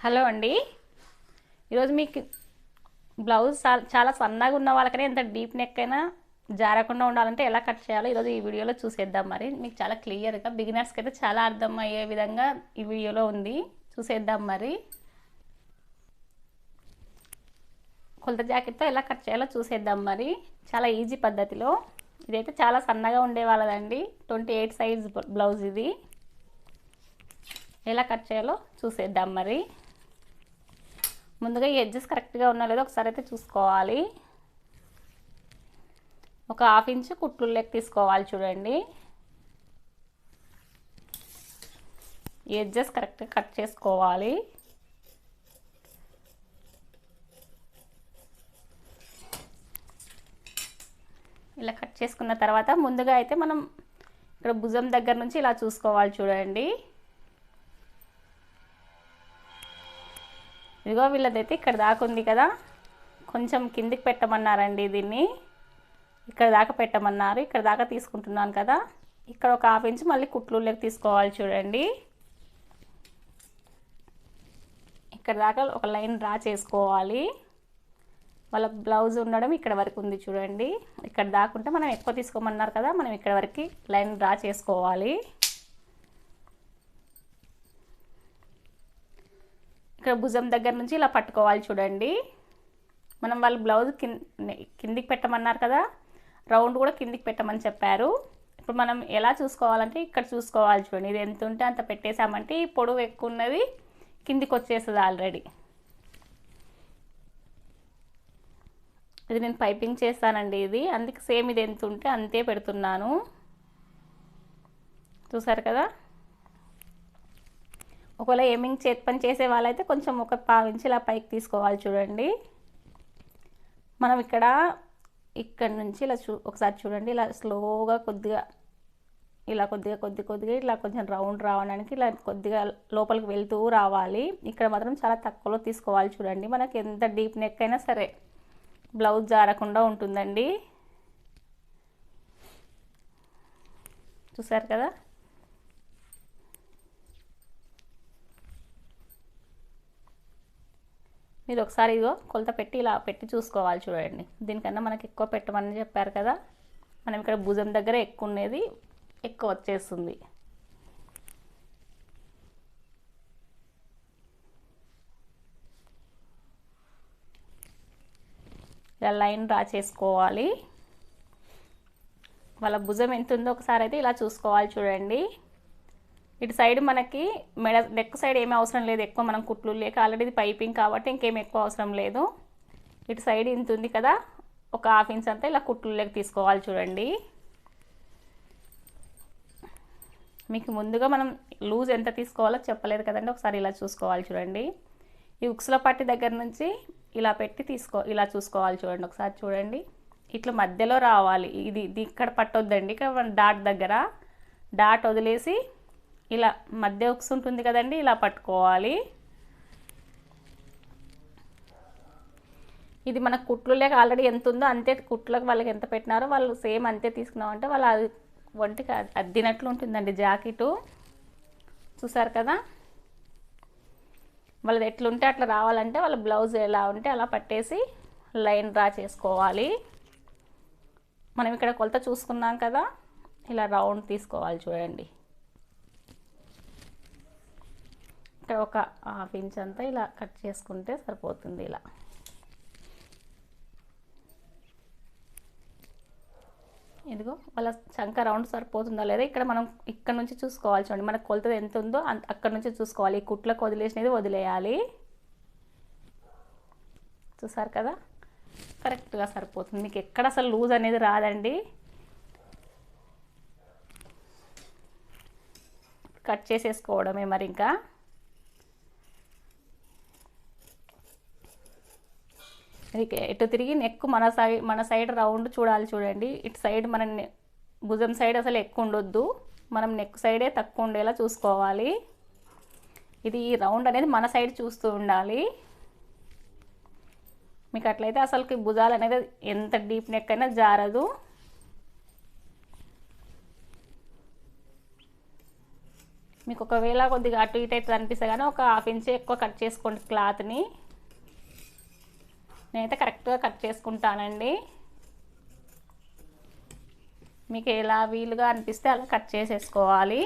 Hello అండి. ఈరోజు మీకు బ్లౌజ్ చాలా చాలా సన్నగా ఉన్న వాళ్ళకనే ఎంత డీప్ నెక్ అయినా జారకుండా ఉండాలంటే ఎలా కట్ చేయాలో ఈరోజు ఈ వీడియోలో చూసేద్దాం మరి. మీకు చాలా క్లియర్గా బిగినర్స్కి అయితే చాలా అర్థమయ్యే విధంగా ఈ వీడియోలో ఉంది. చూసేద్దాం మరి. కొలత జాకెట్తో ఎలా కట్ చేయాలో చూసేద్దాం మరి. చాలా ఈజీ పద్ధతిలో. ఇదైతే చాలా సన్నగా ఉండే వాళ్ళదండి. ట్వంటీ ఎయిట్ సైజ్ బ్లౌజ్ ఇది. ఎలా కట్ చేయాలో చూసేద్దాం మరి. ముందుగా ఈ ఎడ్జెస్ కరెక్ట్గా ఉన్నా లేదో ఒకసారి అయితే చూసుకోవాలి. ఒక హాఫ్ ఇంచ్ కుట్లు లెక్క తీసుకోవాలి చూడండి. ఎడ్జెస్ కరెక్ట్గా కట్ చేసుకోవాలి. ఇలా కట్ చేసుకున్న తర్వాత ముందుగా అయితే మనం ఇక్కడ భుజం దగ్గర నుంచి ఇలా చూసుకోవాలి చూడండి. ఇదిగో వీళ్ళదైతే ఇక్కడ దాకా ఉంది కదా. కొంచెం కిందికి పెట్టమన్నారండి దీన్ని. ఇక్కడ దాకా పెట్టమన్నారు. ఇక్కడ దాకా తీసుకుంటున్నాను కదా. ఇక్కడ ఒక హాఫ్ ఇంచ్ మళ్ళీ కుట్లూళ్ళకి తీసుకోవాలి చూడండి. ఇక్కడ దాకా ఒక లైన్ డ్రా చేసుకోవాలి. వాళ్ళ బ్లౌజ్ ఉండడం ఇక్కడ వరకు ఉంది చూడండి. ఇక్కడ దాకుంటే మనం ఎక్కువ తీసుకోమన్నారు కదా. మనం ఇక్కడ వరకు లైన్ డ్రా చేసుకోవాలి. ఇక్కడ భుజం దగ్గర నుంచి ఇలా పట్టుకోవాలి చూడండి. మనం వాళ్ళ బ్లౌజ్ కిందికి పెట్టమన్నారు కదా? రౌండ్ కూడా కిందికి పెట్టమని చెప్పారు. ఇప్పుడు మనం ఎలా చూసుకోవాలంటే ఇక్కడ చూసుకోవాలి చూడండి. ఇది ఎంత ఉంటే అంత పెట్టేసామంటే ఈ పొడవు ఎక్కువ ఉన్నది కిందికి వచ్చేస్తుంది ఆల్రెడీ ఇది నేను పైపింగ్ చేస్తానండి ఇది. అందుకే సేమ్ ఇది ఎంత ఉంటే అంతే పెడుతున్నాను. చూసారు కదా? ఒకవేళ ఏమింగ్ చేతి పని చేసే వాళ్ళైతే కొంచెం ఒక పావించి ఇలా పైకి తీసుకోవాలి చూడండి. మనం ఇక్కడ ఇక్కడ నుంచి ఇలా చూ ఒకసారి చూడండి. ఇలా స్లోగా కొద్దిగా ఇలా కొద్దిగా కొద్ది కొద్దిగా ఇట్లా కొంచెం రౌండ్ రావడానికి ఇలా కొద్దిగా లోపలికి వెళ్తూ రావాలి. ఇక్కడ మాత్రం చాలా తక్కువలో తీసుకోవాలి చూడండి. మనకి ఎంత డీప్ నెక్ అయినా సరే బ్లౌజ్ జారకుండా ఉంటుందండి. చూసారు కదా? మీరు ఒకసారి ఇదిగో కొలత పెట్టి ఇలా పెట్టి చూసుకోవాలి చూడండి. దీనికన్నా మనకి ఎక్కువ పెట్టమని చెప్పారు కదా. మనం ఇక్కడ భుజం దగ్గర ఎక్కువ ఉండేది ఎక్కువ వచ్చేస్తుంది. ఇలా లైన్ డ్రా చేసుకోవాలి. వాళ్ళ భుజం ఎంత ఉందో ఒకసారి అయితే ఇలా చూసుకోవాలి చూడండి. ఇటు సైడ్ మనకి మెడ నెక్ సైడ్ ఏమీ అవసరం లేదు. ఎక్కువ మనం కుట్లు లేక ఆల్రెడీ ఇది పైపింగ్ కాబట్టి ఇంకేం ఎక్కువ అవసరం లేదు. ఇటు సైడ్ ఇంత ఉంది కదా ఒక హాఫ్ ఇంచ్ అంతా ఇలా కుట్లు లేక తీసుకోవాలి చూడండి. మీకు ముందుగా మనం లూజ్ ఎంత తీసుకోవాలో చెప్పలేదు కదండి. ఒకసారి ఇలా చూసుకోవాలి చూడండి. ఈ ఉక్సుల పట్టి దగ్గర నుంచి ఇలా పెట్టి తీసుకో ఇలా చూసుకోవాలి చూడండి. ఒకసారి చూడండి. ఇట్లా మధ్యలో రావాలి. ఇది ఇది ఇక్కడ పట్టొద్దండి. ఇక్కడ మన డాట్ దగ్గర. డాట్ వదిలేసి ఇలా మధ్య ఉక్స్ ఉంటుంది కదండి ఇలా పట్టుకోవాలి. ఇది మన కుట్లు లేక ఆల్రెడీ ఎంత ఉందో అంతే కుట్లకు వాళ్ళకి ఎంత పెట్టినారో వాళ్ళు సేమ్ అంతే తీసుకున్నామంటే వాళ్ళు అది ఒంటికి అద్దినట్లు ఉంటుందండి జాకెటు. చూసారు కదా? వాళ్ళది ఎట్లుంటే అట్లా రావాలంటే వాళ్ళ బ్లౌజ్ ఎలా ఉంటే అలా పట్టేసి లైన్ డ్రా చేసుకోవాలి. మనం ఇక్కడ కొలత చూసుకున్నాం కదా? ఇలా రౌండ్ తీసుకోవాలి చూడండి ఇక్కడ ఒక హాఫ్ ఇంచ్ అంతా ఇలా కట్ చేసుకుంటే సరిపోతుంది ఇలా. ఇదిగో వాళ్ళ చంక రౌండ్ సరిపోతుందా లేదా? ఇక్కడ మనం ఇక్కడ నుంచి చూసుకోవాలి చూడండి. మనకు కొలత ఎంత ఉందో అక్కడ నుంచి చూసుకోవాలి. కుట్లకు వదిలేసినది వదిలేయాలి. చూసారు కదా? కరెక్ట్గా సరిపోతుంది. మీకు ఎక్కడ అసలు లూజ్ అనేది రాదండి. కట్ చేసేసుకోవడమే మరి ఇంకా. ఇటు తిరిగి నెక్ మన సైడ్ మన సైడ్ రౌండ్ చూడాలి చూడండి. ఇటు సైడ్ మన భుజం సైడ్ అసలు ఎక్కువ ఉండొద్దు. మనం నెక్ సైడే తక్కువ ఉండేలా చూసుకోవాలి. ఇది ఈ రౌండ్ అనేది మన సైడ్ చూస్తూ ఉండాలి. మీకు అట్లయితే అసలుకి భుజాలు అనేది ఎంత డీప్ నెక్ అయినా జారదు. మీకు ఒకవేళ కొద్దిగా అటు ఇటు అయితే అనిపిస్తే కానీ ఒక హాఫ్ ఇంచ్ ఎక్కువ కట్ చేసుకోండి క్లాత్ని. నేనైతే కరెక్ట్గా కట్ చేసుకుంటానండి. మీకు ఎలా వీలుగా అనిపిస్తే అలా కట్ చేసేసుకోవాలి.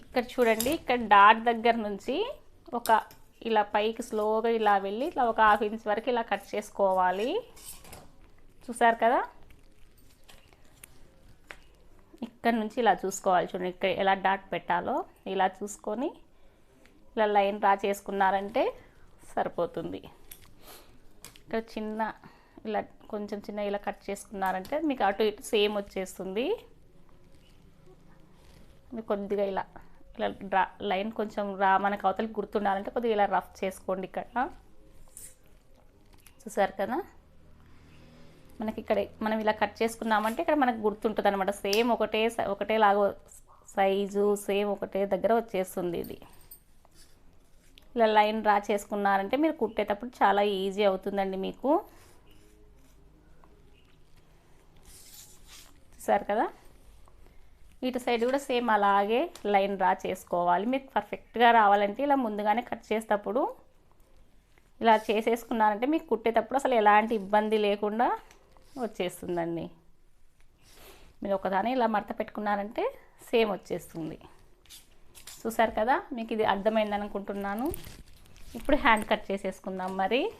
ఇక్కడ చూడండి ఇక్కడ డాట్ దగ్గర నుంచి ఒక ఇలా పైకి స్లోగా ఇలా వెళ్ళి ఇట్లా ఒక హాఫ్ ఇంచ్ వరకు ఇలా కట్ చేసుకోవాలి. చూసారు కదా? ఇక్కడ నుంచి ఇలా చూసుకోవాలి చూడండి ఇక్కడ ఎలా డాట్ పెట్టాలో. ఇలా చూసుకొని ఇలా లైన్ డ్రా చేసుకున్నారంటే సరిపోతుంది. ఇక్కడ చిన్న ఇలా కొంచెం చిన్న ఇలా కట్ చేసుకున్నారంటే మీకు అటు ఇటు సేమ్ వచ్చేస్తుంది. మీకు కొద్దిగా ఇలా ఇలా డ్రా లైన్ కొంచెం రా మనకు అవతలకి గుర్తుండాలంటే కొద్దిగా ఇలా రఫ్ చేసుకోండి ఇక్కడ. చూసారు కదా? మనకి ఇక్కడ మనం ఇలా కట్ చేసుకున్నామంటే ఇక్కడ మనకు గుర్తుంటుంది అనమాట సేమ్ ఒకటే స- ఒకటే సైజు సేమ్ ఒకటే దగ్గర వచ్చేస్తుంది ఇది. ఇలా లైన్ డ్రా చేసుకున్నారంటే మీరు కుట్టేటప్పుడు చాలా ఈజీ అవుతుందండి మీకు. చూసారు కదా? ఇటు సైడ్ కూడా సేమ్ అలాగే లైన్ డ్రా చేసుకోవాలి. మీకు పర్ఫెక్ట్గా రావాలంటే ఇలా ముందుగానే కట్ చేసేటప్పుడు ఇలా చేసేసుకున్నారంటే మీకు కుట్టేటప్పుడు అసలు ఎలాంటి ఇబ్బంది లేకుండా వచ్చేస్తుందండి. మీరు ఒకదాని ఇలా మడత పెట్టుకున్నారంటే సేమ్ వచ్చేస్తుంది. చూసారు కదా? మీకు ఇది అర్థమైంది అనుకుంటున్నాను. ఇప్పుడు హ్యాండ్ కట్ చేసేసుకుందాం మరి.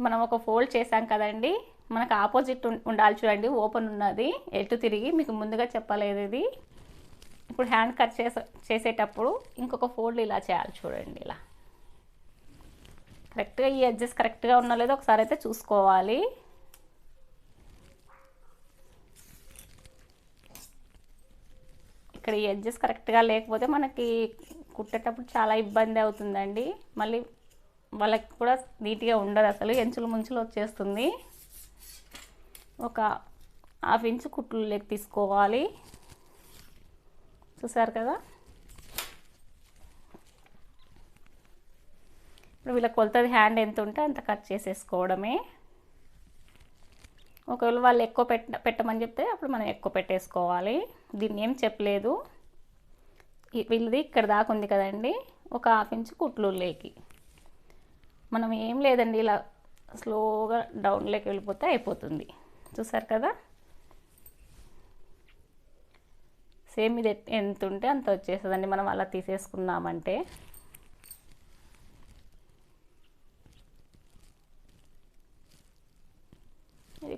మనం ఒక ఫోల్డ్ చేసాం కదండి? మనకు ఆపోజిట్ ఉం- ఉండాలి చూడండి. ఓపెన్ ఉన్నది. ఎటు తిరిగి? మీకు ముందుగా చెప్పలేదు ఇది. ఇప్పుడు హ్యాండ్ కట్ చేసే చేసేటప్పుడు ఇంకొక ఫోల్డ్ ఇలా చేయాలి చూడండి ఇలా. కరెక్ట్గా ఈ అడ్జస్ట్ కరెక్ట్గా ఉన్నా లేదో ఒకసారి అయితే చూసుకోవాలి. ఇక్కడ ఈ ఎడ్జెస్ కరెక్ట్గా లేకపోతే మనకి కుట్టేటప్పుడు చాలా ఇబ్బంది అవుతుందండి. మళ్ళీ వాళ్ళకి కూడా నీట్గా ఉండదు అసలు ఎంచులు ముంచులు వచ్చేస్తుంది. ఒక హాఫ్ ఇంచు కుట్లు లెక్క తీసుకోవాలి. చూసారు కదా? ఇప్పుడు వీళ్ళ కొలతది హ్యాండ్ ఎంత ఉంటే అంత కట్ చేసేసుకోవడమే. ఒకవేళ వాళ్ళు ఎక్కువ పెట్ట పెట్టమని చెప్తే అప్పుడు మనం ఎక్కువ పెట్టేసుకోవాలి. దీన్ని ఏం చెప్పలేదు. వీళ్ళది ఇక్కడ దాకా ఉంది కదండి. ఒక హాఫ్ ఇంచ్ కుట్లుల్లేకి మనం ఏం లేదండి ఇలా స్లోగా డౌన్లోకి వెళ్ళిపోతే అయిపోతుంది. చూసారు కదా? సేమ్ ఇది ఎంత ఉంటే అంత వచ్చేస్తుందండి. మనం అలా తీసేసుకున్నామంటే.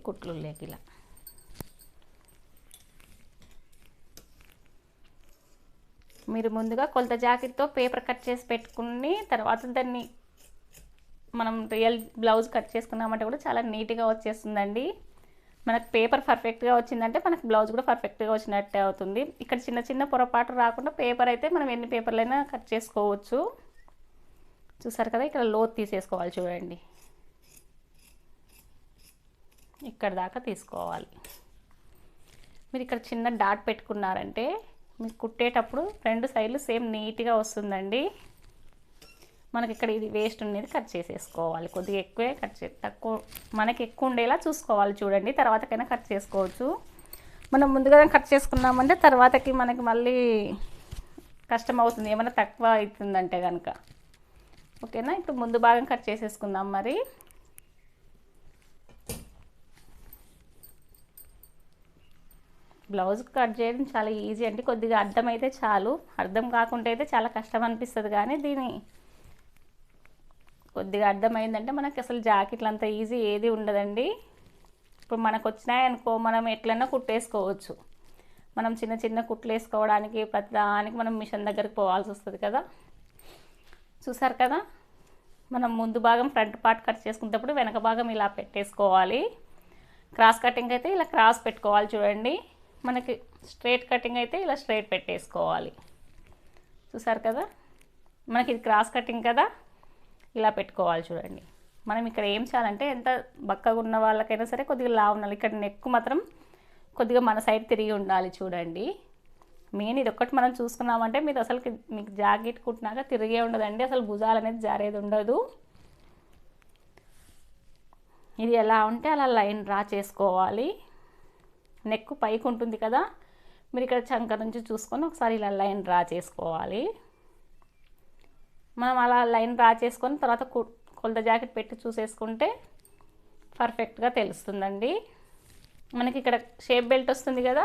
ఇది కుట్లు ఇలా. మీరు ముందుగా కొలత జాకెట్తో పేపర్ కట్ చేసి పెట్టుకుని తర్వాత దాన్ని మనం రియల్ బ్లౌజ్ కట్ చేసుకున్నామంటే కూడా చాలా నీట్గా వచ్చేస్తుందండి. మనకు పేపర్ పర్ఫెక్ట్గా వచ్చిందంటే మనకు బ్లౌజ్ కూడా పర్ఫెక్ట్గా వచ్చినట్టే అవుతుంది. ఇక్కడ చిన్న చిన్న పొరపాటు రాకుండా పేపర్ అయితే మనం ఎన్ని పేపర్లైనా కట్ చేసుకోవచ్చు. చూసారు కదా ఇక్కడ లోతు తీసేసుకోవాలి చూడండి. ఇక్కడ దాకా తీసుకోవాలి. మీరు ఇక్కడ చిన్న డాట్ పెట్టుకున్నారంటే మీకు కుట్టేటప్పుడు రెండు సైడ్లు సేమ్ నీట్గా వస్తుందండి. మనకి ఇక్కడ ఇది వేస్ట్ ఉండేది కట్ చేసేసుకోవాలి. కొద్దిగా ఎక్కువే కట్ చే తక్కువ మనకి ఎక్కువ ఉండేలా చూసుకోవాలి చూడండి. తర్వాతకైనా కట్ చేసుకోవచ్చు. మనం ముందుగానే కట్ చేసుకున్నామంటే తర్వాతకి మనకి మళ్ళీ కష్టం అవుతుంది ఏమైనా తక్కువ అవుతుందంటే కనుక ఓకేనా? ఇప్పుడు ముందు భాగం కట్ చేసేసుకుందాం మరి. బ్లౌజ్ కట్ చేయడం చాలా ఈజీ అండి. కొద్దిగా అర్థం అయితే చాలు. అర్థం కాకుండా అయితే చాలా కష్టం అనిపిస్తుంది కానీ దీని కొద్దిగా అర్థమైందంటే మనకి అసలు జాకెట్లు అంత ఈజీ ఏది ఉండదండి. ఇప్పుడు మనకు వచ్చినాయనుకో మనం ఎట్లైనా కుట్టేసుకోవచ్చు. మనం చిన్న చిన్న కుట్లు వేసుకోవడానికి ప్రతిదానికి మనం మిషన్ దగ్గరికి పోవాల్సి వస్తుంది కదా. చూసారు కదా? మనం ముందు భాగం ఫ్రంట్ పార్ట్ కట్ చేసుకునేటప్పుడు వెనక భాగం ఇలా పెట్టేసుకోవాలి. క్రాస్ కటింగ్ అయితే ఇలా క్రాస్ పెట్టుకోవాలి చూడండి. మనకి స్ట్రైట్ కటింగ్ అయితే ఇలా స్ట్రైట్ పెట్టేసుకోవాలి. చూసారు కదా? మనకి ఇది క్రాస్ కటింగ్ కదా? ఇలా పెట్టుకోవాలి చూడండి. మనం ఇక్కడ ఏం చేయాలంటే ఎంత బక్కగా ఉన్న వాళ్ళకైనా సరే కొద్దిగా లా ఉండాలి. ఇక్కడ నెక్ మాత్రం కొద్దిగా మన సైడ్ తిరిగి ఉండాలి చూడండి. మెయిన్ ఇది ఒక్కటి మనం చూసుకున్నామంటే మీరు అసలు మీకు జాకెట్ కుట్టినాక తిరిగే ఉండదండి. అసలు భుజాలు అనేది జారేది ఉండదు. ఇది ఎలా ఉంటే అలా లైన్ డ్రా చేసుకోవాలి. నెక్ పైకి ఉంటుంది కదా. మీరు ఇక్కడ చంక నుంచి చూసుకొని ఒకసారి ఇలా లైన్ డ్రా చేసుకోవాలి. మనం అలా లైన్ డ్రా చేసుకొని తర్వాత కొలత జాకెట్ పెట్టి చూసేసుకుంటే పర్ఫెక్ట్గా తెలుస్తుందండి. మనకి ఇక్కడ షేప్ బెల్ట్ వస్తుంది కదా.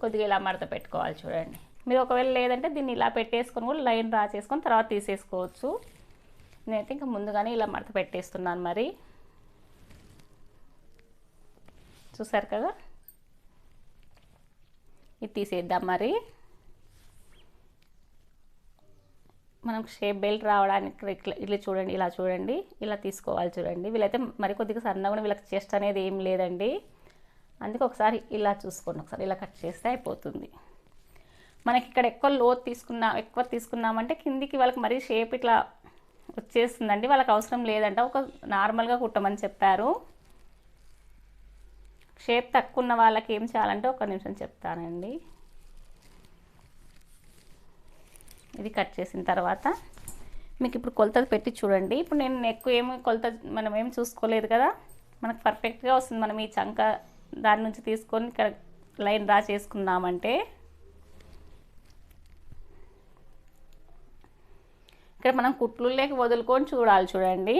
కొద్దిగా ఇలా మడత పెట్టుకోవాలి చూడండి. మీరు ఒకవేళ లేదంటే దీన్ని ఇలా పెట్టేసుకొని కూడా లైన్ డ్రా చేసుకొని తర్వాత తీసేసుకోవచ్చు. నేనైతే ఇంకా ముందుగానే ఇలా మడత పెట్టేస్తున్నాను మరి. చూసారు కదా? ఇది తీసేద్దాం మరి. మనం షేప్ బెల్ట్ రావడానికి ఇట్లా ఇట్లా చూడండి ఇలా చూడండి ఇలా తీసుకోవాలి చూడండి. వీళ్ళైతే మరి కొద్దిగా సన్నగా కూడా వీళ్ళకి చెస్ట్ అనేది ఏం లేదండి. అందుకే ఒకసారి ఇలా చూసుకోండి ఒకసారి ఇలా కట్ చేస్తే అయిపోతుంది. మనకి ఇక్కడ ఎక్కువ లోతు తీసుకున్నా ఎక్కువ తీసుకున్నామంటే కిందికి వాళ్ళకి మరీ షేప్ ఇట్లా వచ్చేస్తుందండి. వాళ్ళకి అవసరం లేదంట. ఒక నార్మల్గా కుట్టమని చెప్పారు. షేప్ తక్కువ ఉన్న వాళ్ళకి ఏం చేయాలంటే ఒక నిమిషం చెప్తానండి. ఇది కట్ చేసిన తర్వాత మీకు ఇప్పుడు కొలత పెట్టి చూడండి. ఇప్పుడు నేను ఎక్కువ ఏమి కొలత మనం ఏం చూసుకోలేదు కదా. మనకు పర్ఫెక్ట్గా వస్తుంది. మనం ఈ చంక దాని నుంచి తీసుకొని ఇక్కడ లైన్ డ్రా చేసుకున్నామంటే ఇక్కడ మనం కుట్లు లేక వదులుకొని చూడాలి చూడండి.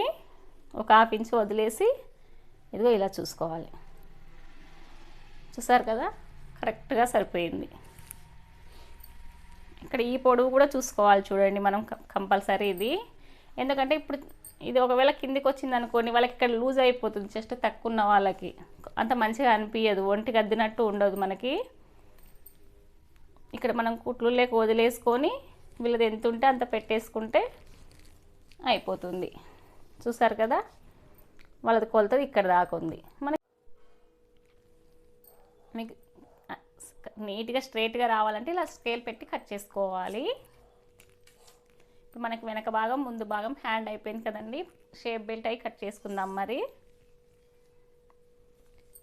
ఒక హాఫ్ ఇంచ్ వదిలేసి ఇదిగో ఇలా చూసుకోవాలి. చూసారు కదా? కరెక్ట్గా సరిపోయింది. ఇక్కడ ఈ పొడవు కూడా చూసుకోవాలి చూడండి మనం కంపల్సరీ ఇది. ఎందుకంటే ఇప్పుడు ఇది ఒకవేళ కిందికి వచ్చింది అనుకోండి వాళ్ళకి ఇక్కడ లూజ్ అయిపోతుంది జస్ట్ తక్కువ ఉన్న వాళ్ళకి. అంత మంచిగా అనిపించదు ఒంటికి అద్దినట్టు ఉండదు మనకి. ఇక్కడ మనం కుట్లు లేక వదిలేసుకొని వీళ్ళది ఎంత ఉంటే అంత పెట్టేసుకుంటే అయిపోతుంది. చూసారు కదా? వాళ్ళది కొలతది ఇక్కడ దాకా ఉంది. మన మీకు నీట్గా స్ట్రైట్గా రావాలంటే ఇలా స్కేల్ పెట్టి కట్ చేసుకోవాలి. ఇప్పుడు మనకి వెనక భాగం ముందు భాగం హ్యాండ్ అయిపోయింది కదండి. షేప్ బెల్ట్ అయి కట్ చేసుకుందాం మరి.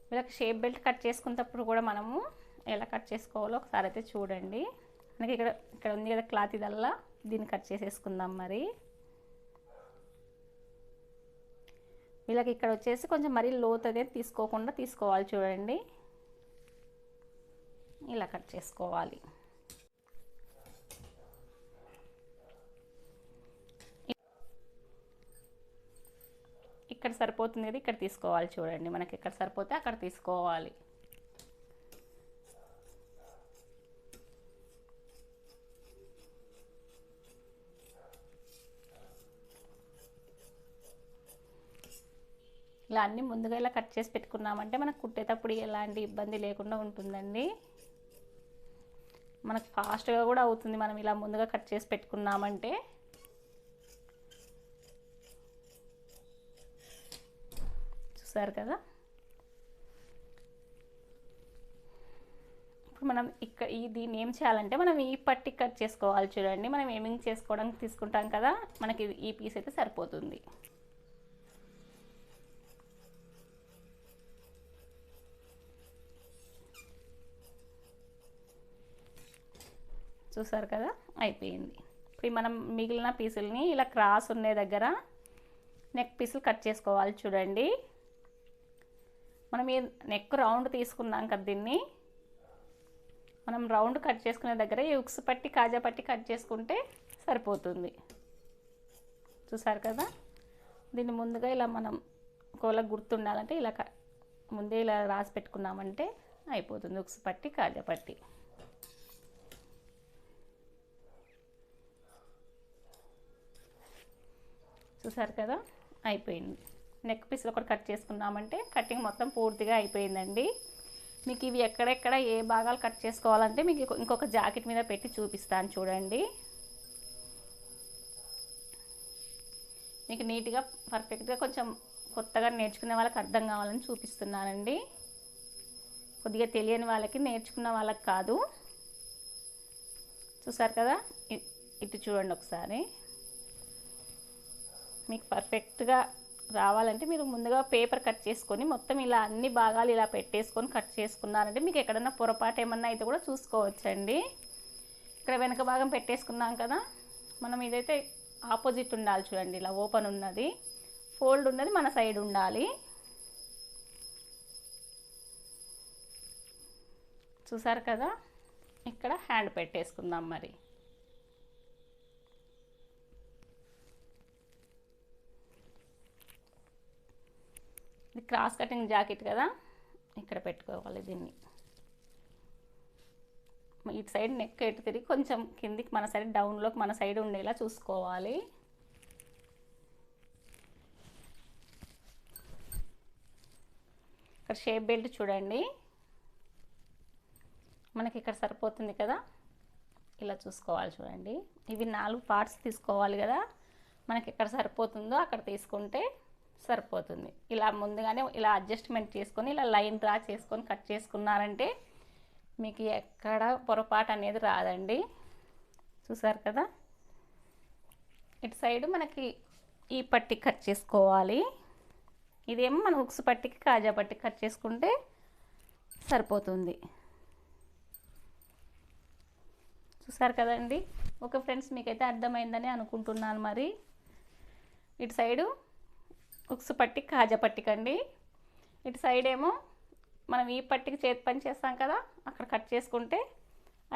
వీళ్ళకి షేప్ బెల్ట్ కట్ చేసుకున్నప్పుడు కూడా మనము ఎలా కట్ చేసుకోవాలో ఒకసారి అయితే చూడండి. మనకి ఇక్కడ ఇక్కడ ఉంది కదా క్లాత్ ఇదల్లా. దీన్ని కట్ చేసేసుకుందాం మరి. వీళ్ళకి ఇక్కడ వచ్చేసి కొంచెం మరీ లోతు అనేది తీసుకోకుండా తీసుకోవాలి చూడండి. ఇలా కట్ చేసుకోవాలి. ఇక్కడ సరిపోతుంది కదా ఇక్కడ తీసుకోవాలి చూడండి. మనకి ఇక్కడ సరిపోతే అక్కడ తీసుకోవాలి. ఇలా అన్నీ ముందుగా ఇలా కట్ చేసి పెట్టుకున్నామంటే మనకు కుట్టేటప్పుడు ఎలాంటి ఇబ్బంది లేకుండా ఉంటుందండి. మనకు ఫాస్ట్గా కూడా అవుతుంది. మనం ఇలా ముందుగా కట్ చేసి పెట్టుకున్నామంటే. చూసారు కదా? ఇప్పుడు మనం ఇక్కడ ఈ దీన్ని ఏం చేయాలంటే మనం ఈ పట్టి కట్ చేసుకోవాలి చూడండి. మనం ఏమింగ్ చేసుకోవడానికి తీసుకుంటాం కదా? మనకి ఈ పీస్ అయితే సరిపోతుంది. చూసారు కదా? అయిపోయింది. ఇప్పుడు మనం మిగిలిన పీసుల్ని ఇలా క్రాస్ ఉండే దగ్గర నెక్ పీసులు కట్ చేసుకోవాలి చూడండి. మనం ఈ నెక్ రౌండ్ తీసుకున్నాం కదా దీన్ని. మనం రౌండ్ కట్ చేసుకునే దగ్గర ఈ ఉక్స్ పట్టి కాజా పట్టి కట్ చేసుకుంటే సరిపోతుంది. చూసారు కదా? దీన్ని ముందుగా ఇలా మనం ఒకవేళ గుర్తుండాలంటే ఇలా క- ముందే ఇలా రాసి పెట్టుకున్నామంటే అయిపోతుంది. ఉక్స్ పట్టి కాజా పట్టి. చూసారు కదా? అయిపోయింది. నెక్ పీస్లో కూడా కట్ చేసుకున్నామంటే కటింగ్ మొత్తం పూర్తిగా అయిపోయిందండి. మీకు ఇవి ఎక్కడెక్కడ ఏ భాగాలు కట్ చేసుకోవాలంటే మీకు ఇంకొక జాకెట్ మీద పెట్టి చూపిస్తాను చూడండి. మీకు నీట్గా పర్ఫెక్ట్గా కొంచెం కొత్తగా నేర్చుకునే వాళ్ళకి అర్థం కావాలని చూపిస్తున్నానండి. కొద్దిగా తెలియని వాళ్ళకి నేర్చుకున్న వాళ్ళకి కాదు. చూసారు కదా? ఇటు చూడండి ఒకసారి. మీకు పర్ఫెక్ట్గా రావాలంటే మీరు ముందుగా పేపర్ కట్ చేసుకొని మొత్తం ఇలా అన్ని భాగాలు ఇలా పెట్టేసుకొని కట్ చేసుకున్నారంటే మీకు ఎక్కడన్నా పొరపాటు ఏమన్నా అయితే కూడా చూసుకోవచ్చండి. ఇక్కడ వెనక భాగం పెట్టేసుకున్నాం కదా మనం ఇదైతే ఆపోజిట్ ఉండాలి చూడండి ఇలా ఓపెన్ ఉన్నది ఫోల్డ్ ఉన్నది మన సైడ్ ఉండాలి. చూసారు కదా ఇక్కడ హ్యాండ్ పెట్టేసుకుందాం మరి. ఇది క్రాస్ కటింగ్ జాకెట్ కదా? ఇక్కడ పెట్టుకోవాలి దీన్ని. ఇటు సైడ్ నెక్ ఎటు తిరిగి కొంచెం కిందికి మన సైడ్ డౌన్లోకి మన సైడ్ ఉండేలా చూసుకోవాలి. ఇక్కడ షేప్ బెల్ట్ చూడండి. మనకి ఇక్కడ సరిపోతుంది కదా? ఇలా చూసుకోవాలి చూడండి. ఇవి నాలుగు పార్ట్స్ తీసుకోవాలి కదా? మనకి ఎక్కడ సరిపోతుందో అక్కడ తీసుకుంటే సరిపోతుంది. ఇలా ముందుగానే ఇలా అడ్జస్ట్మెంట్ చేసుకొని ఇలా లైన్ డ్రా చేసుకొని కట్ చేసుకున్నారంటే మీకు ఎక్కడ పొరపాటు అనేది రాదండి. చూసారు కదా? ఇటు సైడ్ మనకి ఈ పట్టి కట్ చేసుకోవాలి. ఇదేమో మన హుక్స్ పట్టికి కాజా పట్టి కట్ చేసుకుంటే సరిపోతుంది. చూసారు కదండి? ఓకే ఫ్రెండ్స్ మీకైతే అర్థమైందని అనుకుంటున్నాను మరి. ఇటు సైడు ఉక్స్ పట్టి కాజా పట్టికండి. ఇటు సైడ్ ఏమో మనం ఈ పట్టికి చేతి పని చేస్తాం కదా అక్కడ కట్ చేసుకుంటే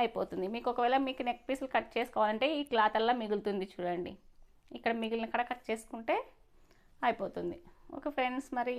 అయిపోతుంది. మీకు ఒకవేళ మీకు నెక్ పీసులు కట్ చేసుకోవాలంటే ఈ క్లాత్ అలా మిగులుతుంది చూడండి. ఇక్కడ మిగిలిన కడ కట్ చేసుకుంటే అయిపోతుంది. ఓకే ఫ్రెండ్స్ మరి